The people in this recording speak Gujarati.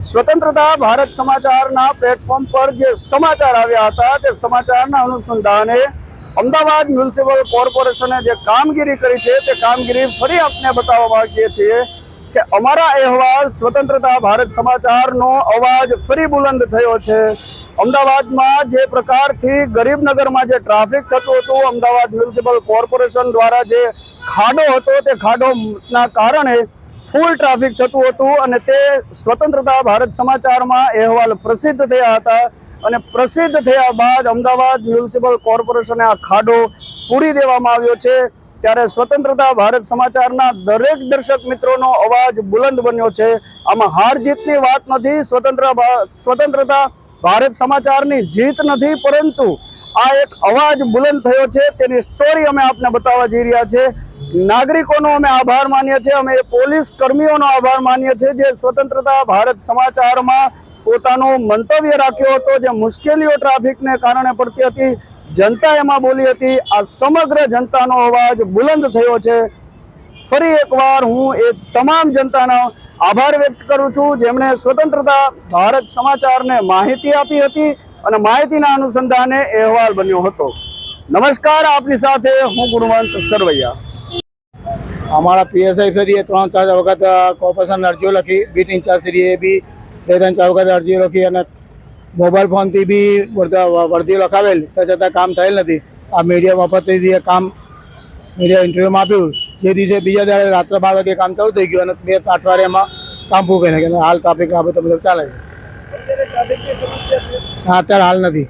સ્વતંત્રતા ભારત સમાચારના પ્લેટફોર્મ પર જે સમાચાર આવ્યા હતા તે સમાચારના અનુસંધાને અમદાવાદ મ્યુનિસિપલ કોર્પોરેશને જે કામગીરી કરી છે તે કામગીરી ફરી આપને બતાવવા માંગીએ છીએ કે અમારા અહેવાલ સ્વતંત્રતા ભારત સમાચારનો અવાજ ફરી બુલંદ થયો છે. અમદાવાદમાં જે પ્રકારથી ગરીબનગરમાં જે ટ્રાફિક થતું હતું, અમદાવાદ મ્યુનિસિપલ કોર્પોરેશન દ્વારા જે ખાડો હતો તે ખાડોના કારણે ફૂલ ટ્રાફિક થતું હતું અને તે સ્વતંત્રતા ભારત સમાચારમાં અહેવાલ પ્રસિદ્ધ થયા હતા. અને પ્રસિદ્ધ થયા બાદ અમદાવાદ મ્યુનિસિપલ કોર્પોરેશને આ ખાડો પૂરી દેવામાં આવ્યો છે. ત્યારે સ્વતંત્રતા ભારત સમાચારના દરેક દર્શક મિત્રોનો અવાજ બુલંદ બન્યો છે. આમાં હાર જીતની વાત નથી, સ્વતંત્ર સ્વતંત્રતા ભારત સમાચારની જીત નથી, પરંતુ આ એક અવાજ બુલંદ થયો છે. તેની સ્ટોરી અમે આપને બતાવવા જઈ રહ્યા છે. નાગરિકોનો અમે આભાર માનીએ છીએ. અમે પોલીસ કર્મીઓનો આભાર માનીએ છીએ જે સ્વતંત્રતા ભારત સમાચારમાં પોતાનો મંતવ્ય રાખ્યો હતો જે મુશ્કેલીઓ ટ્રાફિકને કારણે પડતી હતી. જનતા એમાં બોલી હતી, આ સમગ્ર જનતાનો અવાજ બુલંદ થયો છે. ફરી એકવાર હું એ તમામ જનતાનો આભાર વ્યક્ત કરું છું. જેમણે સ્વતંત્રતા ભારત સમાચારને માહિતી આપી હતી અને માહિતીના અનુસંધાને અહેવાલ બન્યો હતો. નમસ્કાર, આપની સાથે હું ગુણવંત સરવૈયા. અમારા પીએસઆઈ ફેરીએ ત્રણ ચાર વખત કોર્પોરેશન અરજીઓ લખી બીટ ઇન્ચાર્જ શ્રીએ બી બે ત્રણ ચાર વખત અરજીઓ લખી અને મોબાઈલ ફોનથી બી વર્દીઓ લખાવેલ. તો છતાં કામ થયેલ નથી. આ મીડિયા મફતથી કામ મીડિયા ઇન્ટરવ્યુમાં આપ્યું જે દિવસે બીજા દાડે રાત્રે બાર વાગે કામ ચાલુ થઈ ગયું અને બે અઠવાડિયામાં કામ પૂરું કરીને હાલ ટ્રાફિક બધું ચાલે છે. ના અત્યારે હાલ નથી.